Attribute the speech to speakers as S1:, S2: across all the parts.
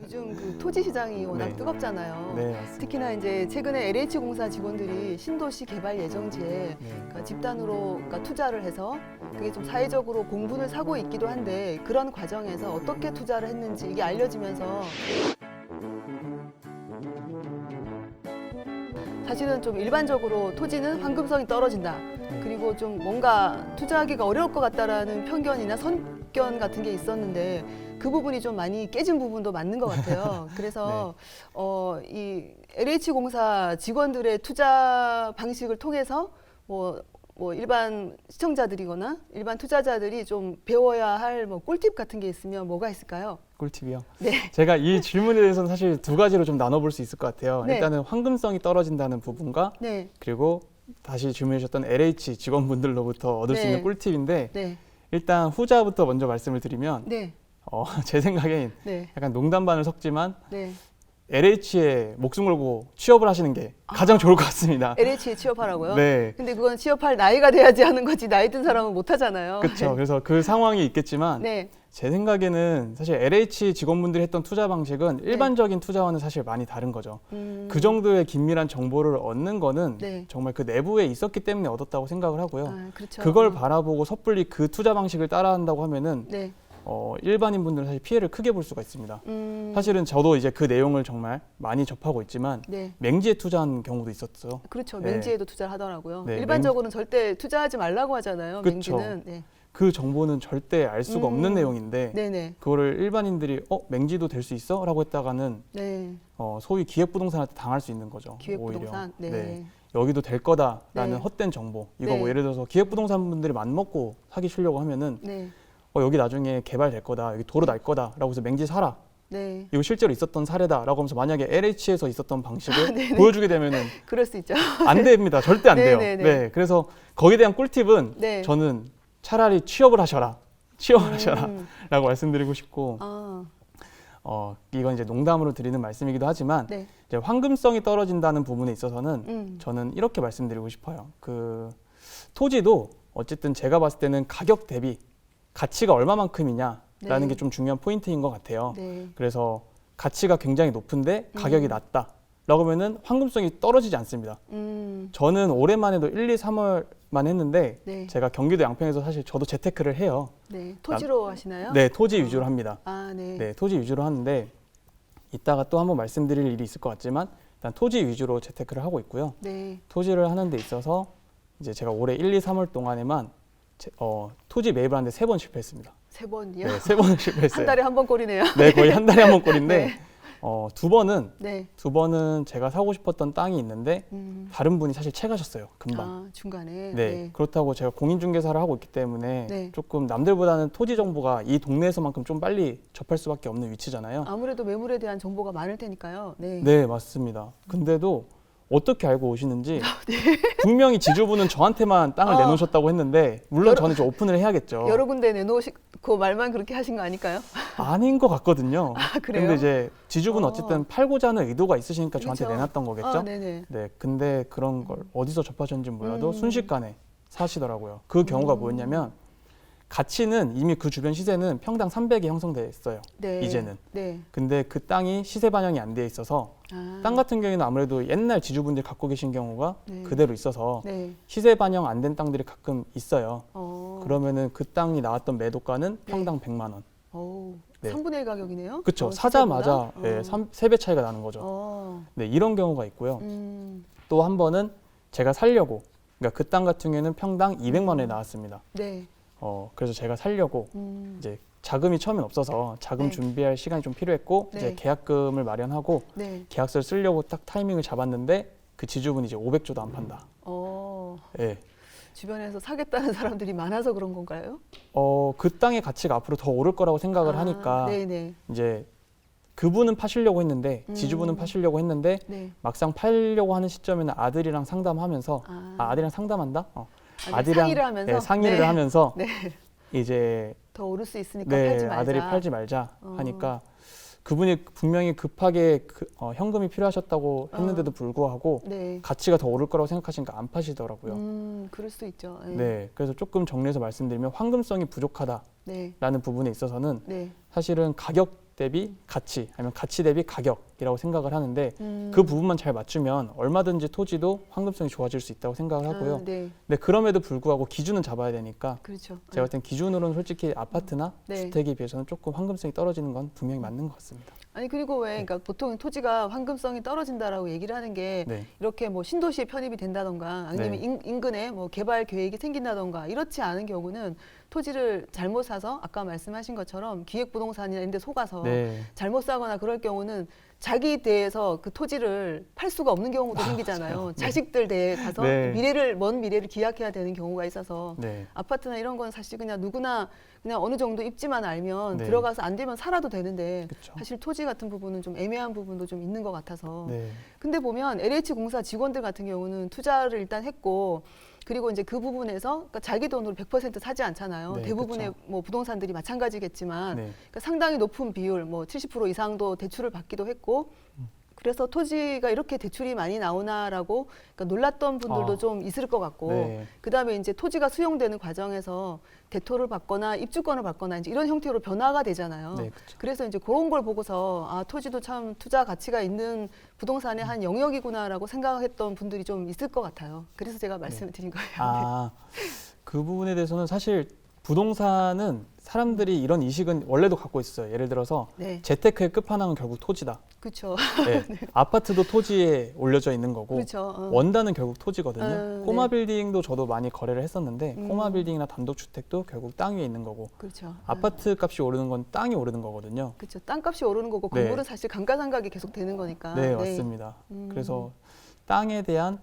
S1: 요즘 그 토지 시장이 워낙
S2: 네.
S1: 뜨겁잖아요.
S2: 네, 맞습니다.
S1: 특히나 이제 최근에 LH 공사 직원들이 신도시 개발 예정지에
S2: 네.
S1: 그러니까 집단으로 그러니까 투자를 해서 그게 좀 사회적으로 공분을 사고 있기도 한데 그런 과정에서 어떻게 투자를 했는지 이게 알려지면서 사실은 좀 일반적으로 토지는 황금성이 떨어진다. 그리고 좀 뭔가 투자하기가 어려울 것 같다라는 편견이나 선견 같은 게 있었는데 그 부분이 좀 많이 깨진 부분도 맞는 것 같아요. 그래서 어, 이 LH 공사 직원들의 투자 방식을 통해서 뭐, 뭐 일반 시청자들이거나 일반 투자자들이 좀 배워야 할 뭐 꿀팁 같은 게 있으면 뭐가 있을까요?
S2: 꿀팁이요.
S1: 네.
S2: 제가 이 질문에 대해서는 사실 두 가지로 좀 나눠볼 수 있을 것 같아요.
S1: 네.
S2: 일단은 황금성이 떨어진다는 부분과
S1: 네,
S2: 그리고 다시 질문해 주셨던 LH 직원분들로부터 얻을 수
S1: 네.
S2: 있는 꿀팁인데
S1: 네,
S2: 일단 후자부터 먼저 말씀을 드리면
S1: 네,
S2: 어, 제 생각엔
S1: 네,
S2: 약간 농담 반을 섞지만
S1: 네.
S2: LH에 목숨 걸고 취업을 하시는 게 가장 좋을 것 같습니다.
S1: LH에 취업하라고요?
S2: 네.
S1: 근데 그건 취업할 나이가 돼야지 하는 거지 나이 든 사람은 못 하잖아요.
S2: 그렇죠. 그래서 그 상황이 있겠지만
S1: 네,
S2: 제 생각에는 사실 LH 직원분들이 했던 투자 방식은
S1: 네.
S2: 일반적인 투자와는 사실 많이 다른 거죠.
S1: 음,
S2: 그 정도의 긴밀한 정보를 얻는 거는
S1: 네.
S2: 정말 그 내부에 있었기 때문에 얻었다고 생각을 하고요.
S1: 아, 그렇죠.
S2: 그걸
S1: 어.
S2: 바라보고 섣불리 그 투자 방식을 따라한다고 하면은
S1: 네,
S2: 어, 일반인 분들은 사실 피해를 크게 볼 수가 있습니다.
S1: 음,
S2: 사실은 저도 이제 그 내용을 정말 많이 접하고 있지만
S1: 네.
S2: 맹지에 투자한 경우도 있었죠.
S1: 그렇죠.
S2: 네.
S1: 맹지에도 투자를 하더라고요.
S2: 네,
S1: 일반적으로는 절대 투자하지 말라고 하잖아요.
S2: 그쵸.
S1: 맹지는. 네.
S2: 그 정보는 절대 알 수가
S1: 음.
S2: 없는 내용인데
S1: 네네.
S2: 그거를 일반인들이 어 맹지도 될 수 있어? 라고 했다가는
S1: 네.
S2: 어, 소위 기획부동산한테 당할 수 있는 거죠.
S1: 기획부동산.
S2: 오히려.
S1: 네.
S2: 여기도 될 거다라는
S1: 네.
S2: 헛된 정보. 이거
S1: 네.
S2: 뭐 예를 들어서 기획부동산 분들이 맘 먹고 사기 치려고 하면은
S1: 네.
S2: 어, 여기 나중에 개발될 거다. 여기 도로 날 거다라고 해서 맹지 사라.
S1: 네.
S2: 이거 실제로 있었던 사례다라고 하면서 만약에 LH에서 있었던 방식을
S1: 아.
S2: 보여주게 되면은
S1: 그럴 수 있죠.
S2: 안 됩니다. 절대 안 돼요.
S1: 네네네.
S2: 네. 그래서 거기에 대한 꿀팁은
S1: 네.
S2: 저는 차라리 취업을 하셔라. 취업을
S1: 음.
S2: 하셔라라고 말씀드리고 싶고
S1: 아,
S2: 어, 이건 이제 농담으로 드리는 말씀이기도 하지만
S1: 네.
S2: 이제 황금성이 떨어진다는 부분에 있어서는
S1: 음.
S2: 저는 이렇게 말씀드리고 싶어요. 그 토지도 어쨌든 제가 봤을 때는 가격 대비 가치가 얼마만큼이냐라는
S1: 네.
S2: 게좀 중요한 포인트인 것 같아요.
S1: 네.
S2: 그래서 가치가 굉장히 높은데 가격이
S1: 음.
S2: 낮다. 라고 하면은 황금성이 떨어지지 않습니다.
S1: 음.
S2: 저는 올해만 해도 1, 2, 3월만 했는데
S1: 네.
S2: 제가 경기도 양평에서 사실 저도 재테크를 해요.
S1: 네. 토지로 하시나요?
S2: 네, 토지 위주로 합니다.
S1: 아, 네.
S2: 네, 토지 위주로 하는데 이따가 또 한번 말씀드릴 일이 있을 것 같지만 일단 토지 위주로 재테크를 하고 있고요.
S1: 네.
S2: 토지를 하는 데 있어서 이제 제가 올해 1, 2, 3월 동안에만 제- 어, 토지 매입을 하는데 세 번 실패했습니다.
S1: 세 번이요.
S2: 네, 세 번을 실패했어요.
S1: 한 달에 한 번 꼴이네요.
S2: 네, 거의 한 달에 한 번 꼴인데
S1: 네.
S2: 어, 두 번은
S1: 네.
S2: 두 번은 제가 사고 싶었던 땅이 있는데
S1: 음.
S2: 다른 분이 사실 채가셨어요. 금방.
S1: 아, 중간에.
S2: 네, 그렇다고 제가 공인중개사를 하고 있기 때문에
S1: 네.
S2: 조금 남들보다는 토지 정보가 이 동네에서만큼 좀 빨리 접할 수밖에 없는 위치잖아요.
S1: 아무래도 매물에 대한 정보가 많을 테니까요. 네.
S2: 네, 맞습니다. 근데도 어떻게 알고 오시는지
S1: 아,
S2: 분명히 지주분은 저한테만 땅을
S1: 어.
S2: 내놓으셨다고 했는데 물론
S1: 여러-
S2: 저는 좀 오픈을 해야겠죠.
S1: 여러 군데 내놓으시고 말만 그렇게 하신 거 아닐까요?
S2: 아닌 것 같거든요.
S1: 아, 그래요?
S2: 근데 이제 지주분
S1: 어.
S2: 어쨌든 팔고자 하는 의도가 있으시니까 저한테
S1: 그렇죠.
S2: 내놨던 거겠죠.
S1: 아, 네네.
S2: 네, 근데 그런 걸 어디서 접하셨는지 몰라도
S1: 음.
S2: 순식간에 사시더라고요. 그 경우가
S1: 음.
S2: 뭐였냐면 가치는 이미 그 주변 시세는 평당 300이 형성돼 있어요.
S1: 네.
S2: 이제는.
S1: 네.
S2: 근데 그 땅이 시세 반영이 안 돼 있어서
S1: 아,
S2: 땅 같은 경우에는 아무래도 옛날 지주분들이 갖고 계신 경우가
S1: 네.
S2: 그대로 있어서
S1: 네.
S2: 시세 반영 안 된 땅들이 가끔 있어요.
S1: 어.
S2: 그러면은 그 땅이 나왔던 매도가는
S1: 네.
S2: 평당 100만 원.
S1: 오,
S2: 네.
S1: 3분의 1 가격이네요.
S2: 그렇죠.
S1: 어,
S2: 사자마자? 예,
S1: 어.
S2: 3배 차이가 나는 거죠.
S1: 어.
S2: 네, 이런 경우가 있고요.
S1: 음.
S2: 또한 번은 제가 살려고 그러니까 그 땅 같은 경우에는 평당 200만 원에 나왔습니다.
S1: 네.
S2: 어, 그래서 제가 살려고
S1: 음.
S2: 이제 자금이 처음엔 없어서 자금
S1: 네.
S2: 준비할 시간이 좀 필요했고
S1: 네.
S2: 이제 계약금을 마련하고
S1: 네.
S2: 계약서를 쓰려고 딱 타이밍을 잡았는데 그 지주분이 이제 500조도 안 판다.
S1: 어.
S2: 예.
S1: 주변에서 사겠다는 사람들이 많아서 그런 건가요?
S2: 어, 그 땅의 가치가 앞으로 더 오를 거라고 생각을
S1: 아,
S2: 하니까
S1: 네네.
S2: 이제 그분은 파시려고 했는데
S1: 음.
S2: 지주분은 파시려고 했는데
S1: 네.
S2: 막상 팔려고 하는 시점에는 아들이랑 상담하면서
S1: 아,
S2: 아, 아들이랑 상담한다? 어. 아들이랑
S1: 상의를 하면서
S2: 예, 상의를
S1: 네.
S2: 하면서
S1: 네.
S2: 이제
S1: 더 오를 수 있으니까
S2: 네,
S1: 팔지 말자.
S2: 아들이 팔지 말자
S1: 어.
S2: 하니까 그분이 분명히 급하게 그, 어, 현금이 필요하셨다고
S1: 어.
S2: 했는데도 불구하고
S1: 네.
S2: 가치가 더 오를 거라고 생각하시니까 안 파시더라고요.
S1: 음, 그럴 수 있죠. 네.
S2: 네, 그래서 조금 정리해서 말씀드리면 황금성이 부족하다라는
S1: 네.
S2: 부분에 있어서는
S1: 네.
S2: 사실은 가격 대비 가치 아니면 가치 대비 가격 이라고 생각을 하는데
S1: 음.
S2: 그 부분만 잘 맞추면 얼마든지 토지도 황금성이 좋아질 수 있다고 생각을 하고요.
S1: 아, 네,
S2: 근데 그럼에도 불구하고 기준은 잡아야 되니까
S1: 그렇죠.
S2: 제가 볼 땐 기준으로는 솔직히 아파트나
S1: 네.
S2: 주택에 비해서는 조금 황금성이 떨어지는 건 분명히 맞는 것 같습니다.
S1: 아니 그리고 왜
S2: 네.
S1: 그러니까 보통 토지가 황금성이 떨어진다라고 얘기를 하는 게
S2: 네.
S1: 이렇게 뭐 신도시에 편입이 된다던가 아니면
S2: 네.
S1: 인, 인근에 뭐 개발 계획이 생긴다던가 이렇지 않은 경우는 토지를 잘못 사서 아까 말씀하신 것처럼 기획부동산이나 이런 데 속아서
S2: 네.
S1: 잘못 사거나 그럴 경우는 자기 대에서 그 토지를 팔 수가 없는 경우도 생기잖아요.
S2: 네.
S1: 자식들 대에 가서
S2: 네.
S1: 미래를 먼 미래를 기약해야 되는 경우가 있어서
S2: 네.
S1: 아파트나 이런 건 사실 그냥 누구나 그냥 어느 정도 입지만 알면
S2: 네.
S1: 들어가서 안 되면 살아도 되는데
S2: 그렇죠.
S1: 사실 토지 같은 부분은 좀 애매한 부분도 좀 있는 것 같아서
S2: 네.
S1: 근데 보면 LH 공사 직원들 같은 경우는 투자를 일단 했고 그리고 이제 그 부분에서 그러니까 자기 돈으로 100% 사지 않잖아요.
S2: 네,
S1: 대부분의
S2: 그쵸.
S1: 뭐 부동산들이 마찬가지겠지만
S2: 네.
S1: 그러니까 상당히 높은 비율 뭐 70% 이상도 대출을 받기도 했고
S2: 음.
S1: 그래서 토지가 이렇게 대출이 많이 나오나라고 그러니까 놀랐던 분들도
S2: 아.
S1: 좀 있을 것 같고
S2: 네.
S1: 그다음에 이제 토지가 수용되는 과정에서 대토를 받거나 입주권을 받거나 이제 이런 형태로 변화가 되잖아요.
S2: 네.
S1: 그래서 이제 그런 걸 보고서 아 토지도 참 투자 가치가 있는 부동산의 한 영역이구나라고 생각했던 분들이 좀 있을 것 같아요. 그래서 제가 말씀을 드린 거예요.
S2: 네. 아, 그 부분에 대해서는 사실 부동산은 사람들이 이런 이식은 원래도 갖고 있어요. 예를 들어서
S1: 네,
S2: 재테크의 끝판왕은 결국 토지다.
S1: 그렇죠.
S2: 네. 아파트도 토지에 올려져 있는 거고
S1: 그렇죠. 어.
S2: 원단은 결국 토지거든요.
S1: 어,
S2: 꼬마
S1: 네.
S2: 빌딩도 저도 많이 거래를 했었는데
S1: 음.
S2: 꼬마 빌딩이나 단독 주택도 결국 땅 위에 있는 거고
S1: 그렇죠.
S2: 아파트 값이 오르는 건 땅이 오르는 거거든요.
S1: 그렇죠. 땅값이 오르는 거고
S2: 네.
S1: 건물은 사실 감가상각이 계속 되는 거니까.
S2: 네, 맞습니다.
S1: 음.
S2: 그래서 땅에 대한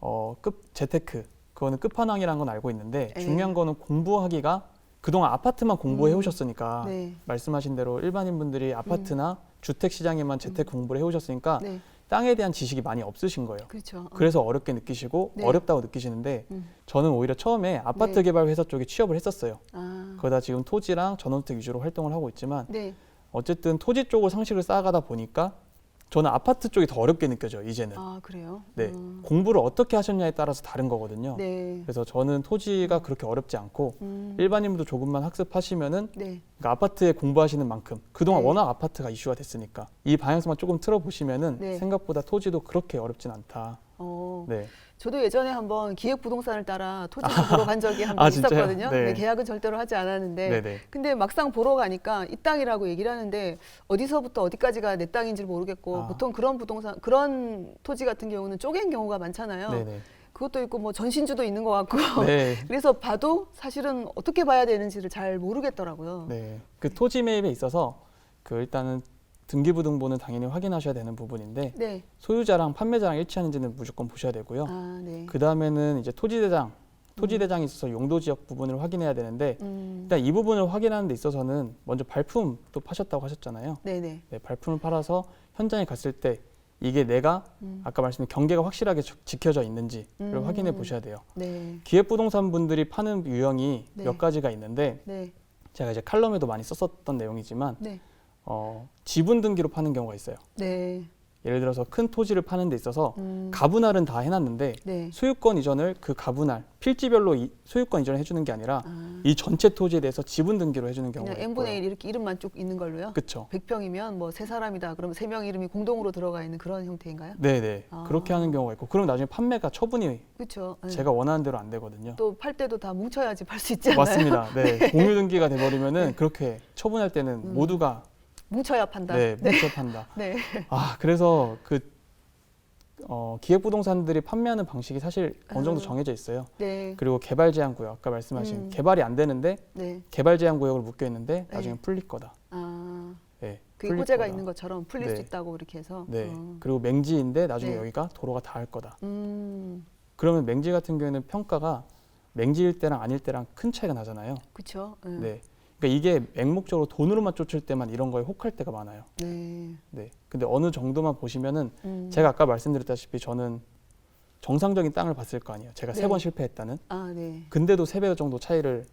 S2: 어, 급 재테크 그거는 끝판왕이라는 건 알고 있는데
S1: 네.
S2: 중요한 거는 공부하기가 그동안 아파트만 공부해
S1: 음.
S2: 오셨으니까
S1: 네.
S2: 말씀하신 대로 일반인 분들이 아파트나 주택 시장에만 재테크 공부를 해 오셨으니까
S1: 네.
S2: 땅에 대한 지식이 많이 없으신 거예요.
S1: 그렇죠. 어.
S2: 그래서 어렵게 느끼시고
S1: 네.
S2: 어렵다고 느끼시는데
S1: 음.
S2: 저는 오히려 처음에 아파트
S1: 네.
S2: 개발 회사 쪽에 취업을 했었어요.
S1: 아.
S2: 거기다 지금 토지랑 전원주택 위주로 활동을 하고 있지만
S1: 네.
S2: 어쨌든 토지 쪽으로 상식을 쌓아가다 보니까 저는 아파트 쪽이 더 어렵게 느껴져요. 이제는
S1: 아 그래요.
S2: 네
S1: 음.
S2: 공부를 어떻게 하셨냐에 따라서 다른 거거든요.
S1: 네.
S2: 그래서 저는 토지가 그렇게 어렵지 않고
S1: 음.
S2: 일반인도 조금만 학습하시면은
S1: 네.
S2: 그러니까 아파트에 공부하시는 만큼 그동안
S1: 네.
S2: 워낙 아파트가 이슈가 됐으니까 이 방향성만 조금 틀어 보시면은
S1: 네.
S2: 생각보다 토지도 그렇게 어렵진 않다.
S1: 어.
S2: 네.
S1: 저도 예전에 한번 기획 부동산을 따라 토지를 보러 간 적이 한번
S2: 아?
S1: 있었거든요.
S2: 네.
S1: 네, 계약은 절대로 하지 않았는데
S2: 네네.
S1: 근데 막상 보러 가니까 이 땅이라고 얘기를 하는데 어디서부터 어디까지가 내 땅인지 모르겠고
S2: 아.
S1: 보통 그런 부동산 그런 토지 같은 경우는 쪼갠 경우가 많잖아요.
S2: 네네.
S1: 그것도 있고 뭐 전신주도 있는 것 같고
S2: 네.
S1: 그래서 봐도 사실은 어떻게 봐야 되는지를 잘 모르겠더라고요.
S2: 네. 그 토지 매입에 있어서 그 일단은 등기부등본은 당연히 확인하셔야 되는 부분인데
S1: 네.
S2: 소유자랑 판매자랑 일치하는지는 무조건 보셔야 되고요.
S1: 아, 네.
S2: 그 다음에는 이제 토지대장, 토지대장이 있어서 용도 지역 부분을 확인해야 되는데
S1: 음.
S2: 일단 이 부분을 확인하는 데 있어서는 먼저 발품도 파셨다고 하셨잖아요.
S1: 네네.
S2: 네, 발품을 팔아서 현장에 갔을 때 이게 내가
S1: 음.
S2: 아까 말씀드린 경계가 확실하게 지- 지켜져 있는지를
S1: 음.
S2: 확인해 보셔야 돼요.
S1: 네.
S2: 기획부동산 분들이 파는 유형이
S1: 네.
S2: 몇 가지가 있는데
S1: 네.
S2: 제가 이제 칼럼에도 많이 썼었던 내용이지만
S1: 네.
S2: 어, 지분 등기로 파는 경우가 있어요.
S1: 네.
S2: 예를 들어서 큰 토지를 파는 데 있어서
S1: 음.
S2: 가분할은 다 해놨는데
S1: 네.
S2: 소유권 이전을 그 가분할 필지별로 이 소유권 이전을 해주는 게 아니라
S1: 아.
S2: 이 전체 토지에 대해서 지분 등기로 해주는 경우가
S1: 그냥 n분의 1 이렇게 이름만 쭉 있는 걸로요?
S2: 그렇죠.
S1: 100평이면 뭐 세 사람이다. 그러면 세 명 이름이 공동으로 들어가 있는 그런 형태인가요?
S2: 네네
S1: 아.
S2: 그렇게 하는 경우가 있고 그럼 나중에 판매가 처분이
S1: 그렇죠. 네.
S2: 제가 원하는 대로 안 되거든요.
S1: 또 팔 때도 다 뭉쳐야지 팔 수 있지 않나요?
S2: 맞습니다. 네, 공유 등기가 돼버리면은 그렇게 처분할 때는
S1: 음.
S2: 모두가
S1: 뭉쳐야 판다.
S2: 네
S1: 네.
S2: 뭉쳐 판다.
S1: 네.
S2: 아 그래서 그 어, 기획 부동산들이 판매하는 방식이 사실 어느 정도
S1: 아.
S2: 정해져 있어요.
S1: 네.
S2: 그리고 개발 제한 구역 아까 말씀하신
S1: 음.
S2: 개발이 안 되는데
S1: 네.
S2: 개발 제한 구역으로 묶여 있는데 나중에
S1: 네.
S2: 풀릴 거다.
S1: 아,
S2: 네,
S1: 그게
S2: 풀릴
S1: 호재가
S2: 거다.
S1: 있는 것처럼 풀릴
S2: 네.
S1: 수 있다고 이렇게 해서.
S2: 네.
S1: 어.
S2: 그리고 맹지인데 나중에
S1: 네.
S2: 여기가 도로가 닿을 거다.
S1: 음.
S2: 그러면 맹지 같은 경우에는 평가가 맹지일 때랑 아닐 때랑 큰 차이가 나잖아요.
S1: 그렇죠.
S2: 네. 그러니까 이게 맹목적으로 돈으로만 쫓을 때만 이런 거에 혹할 때가 많아요.
S1: 네.
S2: 네. 근데 어느 정도만 보시면은
S1: 음.
S2: 제가 아까 말씀드렸다시피 저는 정상적인 땅을 봤을 거 아니에요. 제가 세
S1: 네.
S2: 번 실패했다는.
S1: 아, 네.
S2: 근데도 세 배 정도 차이를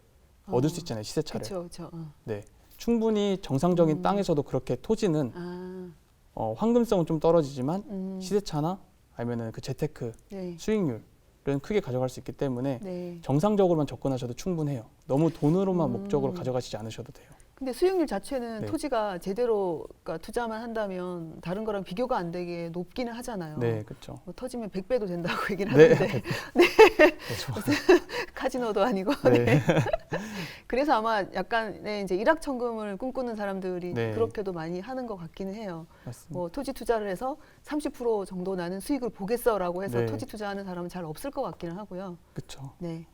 S2: 얻을
S1: 어.
S2: 수 있잖아요. 시세차를.
S1: 그렇죠. 그렇죠. 어.
S2: 네. 충분히 정상적인
S1: 음.
S2: 땅에서도 그렇게 토지는
S1: 아.
S2: 어, 황금성은 좀 떨어지지만
S1: 음.
S2: 시세차나 아니면은 그 재테크
S1: 네.
S2: 수익률 은 크게 가져갈 수 있기 때문에
S1: 네.
S2: 정상적으로만 접근하셔도 충분해요. 너무 돈으로만
S1: 음.
S2: 목적으로 가져가시지 않으셔도 돼요.
S1: 근데 수익률 자체는
S2: 네.
S1: 토지가 제대로 그러니까 투자만 한다면 다른 거랑 비교가 안 되게 높기는 하잖아요.
S2: 네, 그렇죠.
S1: 뭐 터지면 100배도 된다고 얘기를
S2: 네.
S1: 하는데
S2: 네, 좋아.
S1: 카지노도 아니고
S2: 네.
S1: 그래서 아마 약간의 이제 일확천금을 꿈꾸는 사람들이
S2: 네.
S1: 그렇게도 많이 하는 것 같기는 해요.
S2: 맞습니다.
S1: 뭐 토지 투자를 해서 30% 정도 나는 수익을 보겠어라고 해서
S2: 네.
S1: 토지 투자하는 사람은 잘 없을 것 같기는 하고요.
S2: 그렇죠.
S1: 네.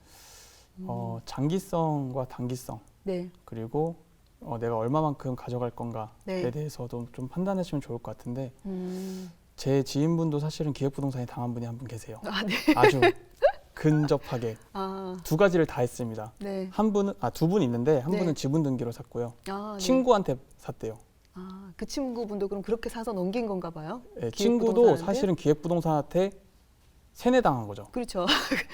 S1: 음,
S2: 어, 장기성과 단기성
S1: 네.
S2: 그리고 어, 내가 얼마만큼 가져갈 건가에
S1: 네.
S2: 대해서도 좀 판단하시면 좋을 것 같은데
S1: 음,
S2: 제 지인분도 사실은 기획부동산에 당한 분이 한 분 계세요.
S1: 아, 네.
S2: 아주 근접하게
S1: 아,
S2: 두 가지를 다 했습니다.
S1: 네.
S2: 한 분은 아 두 분 있는데 한
S1: 네.
S2: 분은 지분 등기로 샀고요.
S1: 아, 네.
S2: 친구한테 샀대요.
S1: 아, 그 친구분도 그럼 그렇게 사서 넘긴 건가 봐요?
S2: 예, 친구도? 사실은 기획부동산한테 세뇌당한 거죠.
S1: 그렇죠.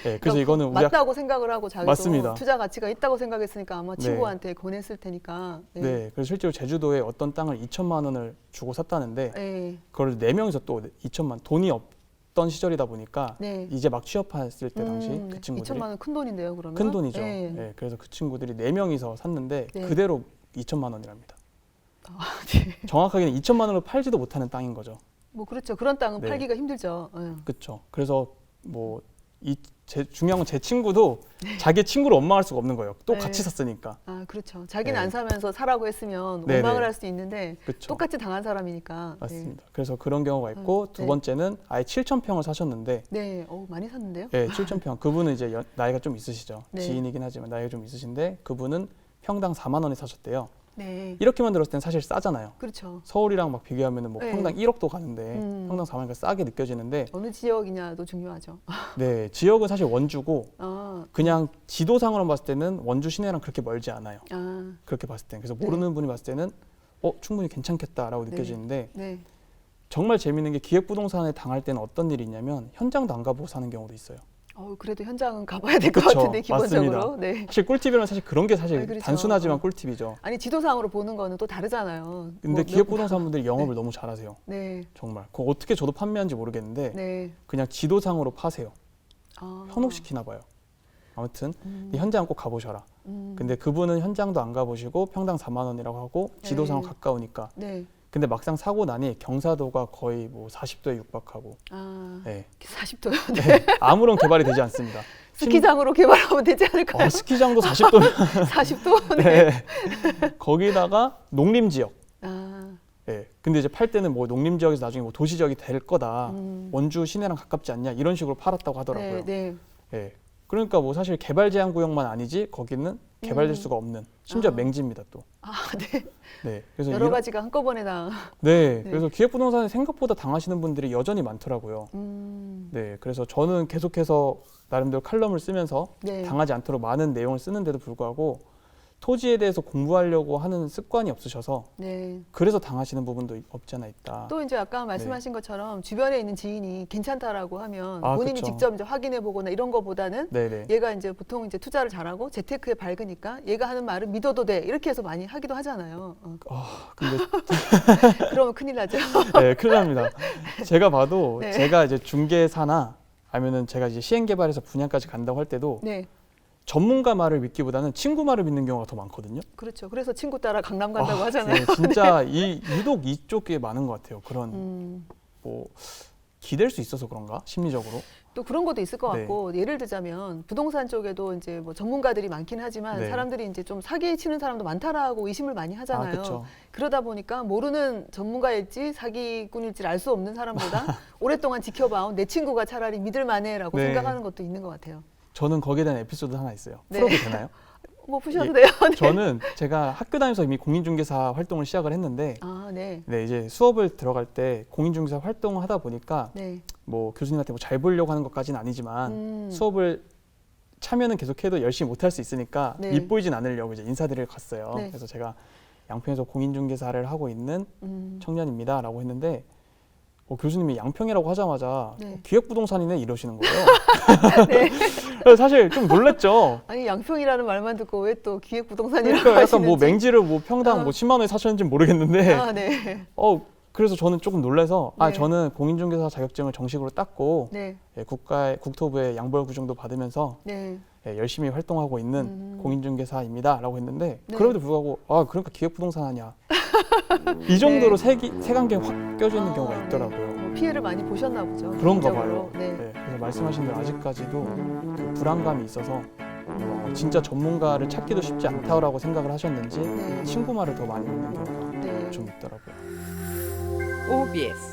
S2: 예, 그래서 이거는 우리가
S1: 맞다고 생각을 하고 자기도
S2: 맞습니다.
S1: 투자 가치가 있다고 생각했으니까 아마
S2: 네.
S1: 친구한테 권했을 테니까.
S2: 네. 그래서 실제로 제주도에 어떤 땅을 2천만 원을 주고 샀다는데
S1: 네.
S2: 그걸 네 명이서 또 2천만 돈이 없던 시절이다 보니까
S1: 네.
S2: 이제 막 취업했을 때 당시
S1: 음,
S2: 그 친구들이
S1: 2천만 원 큰 돈인데요, 그러면?
S2: 큰 돈이죠.
S1: 네.
S2: 예, 그래서 그 친구들이 네 명이서 샀는데
S1: 네.
S2: 그대로 2천만 원이랍니다.
S1: 아, 네.
S2: 정확하게는 2천만 원을 팔지도 못하는 땅인 거죠.
S1: 뭐 그렇죠. 그런 땅은
S2: 네.
S1: 팔기가 힘들죠. 예.
S2: 그렇죠. 그래서 뭐이 제, 중요한 건 제 친구도 자기 친구를 원망할 수가 없는 거예요. 또
S1: 네.
S2: 같이 샀으니까.
S1: 아, 그렇죠. 자기는
S2: 네.
S1: 안 사면서 사라고 했으면
S2: 네,
S1: 원망을
S2: 네.
S1: 할 수도 있는데
S2: 그렇죠.
S1: 똑같이 당한 사람이니까.
S2: 맞습니다. 그래서 그런 경우가 있고
S1: 음,
S2: 두
S1: 네.
S2: 번째는 아예 7천 평을 사셨는데
S1: 네. 네. 어, 많이 샀는데요?
S2: 예, 7천 평. 그분은 이제 연- 나이가 좀 있으시죠.
S1: 네.
S2: 지인이긴 하지만 나이가 좀 있으신데 그분은 평당 4만 원에 사셨대요.
S1: 네.
S2: 이렇게 만 들었을 땐 사실 싸잖아요.
S1: 그렇죠.
S2: 서울이랑 막 비교하면은 뭐
S1: 네.
S2: 평당 1억도 가는데
S1: 음.
S2: 평당 4만 원이니까 싸게 느껴지는데
S1: 어느 지역이냐도 중요하죠.
S2: 네, 지역은 사실 원주고
S1: 아,
S2: 그냥 지도상으로 봤을 때는 원주 시내랑 그렇게 멀지 않아요.
S1: 아,
S2: 그렇게 봤을 때. 그래서
S1: 네.
S2: 모르는 분이 봤을 때는 어, 충분히 괜찮겠다라고
S1: 네.
S2: 느껴지는데
S1: 네.
S2: 정말 재밌는 게 기획부동산에 당할 때는 어떤 일이 있냐면 현장도 안 가보고 사는 경우도 있어요.
S1: 어, 그래도 현장은 가봐야 될 것 같은데 기본적으로.
S2: 맞습니다.
S1: 네.
S2: 사실 꿀팁이라면 사실 그런 게 사실
S1: 아, 그렇죠.
S2: 단순하지만
S1: 어.
S2: 꿀팁이죠.
S1: 아니 지도상으로 보는 거는 또 다르잖아요.
S2: 근데
S1: 뭐,
S2: 기획부동산분들이 영업을 너무 잘하세요.
S1: 네,
S2: 정말. 그거 어떻게 저도 판매하는지 모르겠는데
S1: 네.
S2: 그냥 지도상으로 파세요.
S1: 아,
S2: 현혹시키나 봐요. 아무튼
S1: 음,
S2: 이 현장 꼭 가보셔라.
S1: 음,
S2: 근데 그분은 현장도 안 가보시고 평당 4만 원이라고 하고 지도상으로
S1: 네.
S2: 가까우니까.
S1: 네.
S2: 근데 막상 사고 나니 경사도가 거의 뭐 40도에 육박하고
S1: 아,
S2: 네.
S1: 40도요.
S2: 네, 아무런 개발이 되지 않습니다.
S1: 스키장으로 개발하면 되지 않을까요?
S2: 어, 스키장도 40도면
S1: 40도. 네.
S2: 네. 거기다가 농림 지역.
S1: 아,
S2: 예. 근데 이제 팔 때는 뭐 농림 지역에서 나중에 뭐 도시 지역이 될 거다.
S1: 음,
S2: 원주 시내랑 가깝지 않냐 이런 식으로 팔았다고 하더라고요.
S1: 네, 네.
S2: 예. 그러니까 뭐 사실 개발 제한 구역만 아니지 거기는 개발될
S1: 음.
S2: 수가 없는 심지어
S1: 아.
S2: 맹지입니다 또.
S1: 아, 네.
S2: 네. 그래서
S1: 여러
S2: 이런-
S1: 가지가 한꺼번에 다.
S2: 네.
S1: 네.
S2: 그래서 기획부동산에 생각보다 당하시는 분들이 여전히 많더라고요.
S1: 음,
S2: 네. 그래서 저는 계속해서 나름대로 칼럼을 쓰면서
S1: 네.
S2: 당하지 않도록 많은 내용을 쓰는데도 불구하고 토지에 대해서 공부하려고 하는 습관이 없으셔서
S1: 네.
S2: 그래서 당하시는 부분도 없지 않아 있다.
S1: 또 이제 아까 말씀하신 것처럼 주변에 있는 지인이 괜찮다라고 하면
S2: 네. 아,
S1: 본인이
S2: 그쵸.
S1: 직접 이제 확인해 보거나 이런 거보다는
S2: 네네.
S1: 얘가 이제 보통 이제 투자를 잘하고 재테크에 밝으니까 얘가 하는 말은 믿어도 돼 이렇게 해서 많이 하기도 하잖아요. 어.
S2: 아, 근데
S1: 그러면 큰일 나죠.
S2: 네, 큰일 납니다. 제가 봐도
S1: 네.
S2: 제가 이제 중개사나 아니면은 제가 이제 시행 개발해서 분양까지 간다고 할 때도
S1: 네,
S2: 전문가 말을 믿기보다는 친구 말을 믿는 경우가 더 많거든요.
S1: 그렇죠. 그래서 친구 따라 강남 간다고
S2: 아,
S1: 하잖아요.
S2: 네, 진짜 이 유독 이쪽에 많은 것 같아요. 그런
S1: 음,
S2: 뭐 기댈 수 있어서 그런가 심리적으로.
S1: 또 그런 것도 있을 것
S2: 네.
S1: 같고 예를 들자면 부동산 쪽에도 이제 뭐 전문가들이 많긴 하지만
S2: 네.
S1: 사람들이 이제 좀 사기 치는 사람도 많다라고 의심을 많이 하잖아요.
S2: 아.
S1: 그러다 보니까 모르는 전문가일지 사기꾼일지 알 수 없는 사람보다 오랫동안 지켜봐온 내 친구가 차라리 믿을 만해라고
S2: 네.
S1: 생각하는 것도 있는 것 같아요.
S2: 저는 거기에 대한 에피소드 하나 있어요.
S1: 네.
S2: 풀어도 되나요?
S1: 뭐 푸셔도
S2: 예,
S1: 돼요. 네.
S2: 저는 제가 학교 다니면서 이미 공인중개사 활동을 시작을 했는데
S1: 아, 네.
S2: 네, 이제 수업을 들어갈 때 공인중개사 활동을 하다 보니까
S1: 네.
S2: 뭐 교수님한테 뭐 잘 보려고 하는 것까지는 아니지만
S1: 음,
S2: 수업을 참여는 계속해도 열심히 못할 수 있으니까
S1: 네.
S2: 밉보이진 않으려고 이제 인사드리러 갔어요.
S1: 네.
S2: 그래서 제가 양평에서 공인중개사를 하고 있는
S1: 음,
S2: 청년입니다라고 했는데 어, 교수님이 양평이라고 하자마자
S1: 네.
S2: 어, 기획부동산이네 이러시는 거예요.
S1: 네.
S2: 사실 좀 놀랬죠.
S1: 아니 양평이라는 말만 듣고 왜 또 기획부동산이라고
S2: 그러니까 약간. 뭐 맹지를 뭐 평당
S1: 어.
S2: 뭐 10만 원에 사셨는지 는 모르겠는데
S1: 아, 네.
S2: 어 그래서 저는 조금 놀라서 아
S1: 네.
S2: 저는 공인중개사 자격증을 정식으로 땄고
S1: 네.
S2: 예, 국가의 국토부의 양벌 구정도 받으면서
S1: 네.
S2: 예, 열심히 활동하고 있는
S1: 음.
S2: 공인중개사입니다라고 했는데
S1: 네.
S2: 그럼에도 불구하고 아 그러니까 기획부동산 하냐 이 정도로 색이 색안경이 확 껴져 있는
S1: 아,
S2: 경우가
S1: 네.
S2: 있더라고요.
S1: 뭐 피해를 많이 보셨나 보죠.
S2: 그런가
S1: 개인적으로.
S2: 봐요.
S1: 네.
S2: 네, 그래서 말씀하신 대로 아직까지도 그 불안감이 있어서 어, 진짜 전문가를 찾기도 쉽지 않다라고 생각을 하셨는지
S1: 네.
S2: 친구 말을 더 많이 듣는 경우가
S1: 네.
S2: 좀 있더라고요.
S3: OBS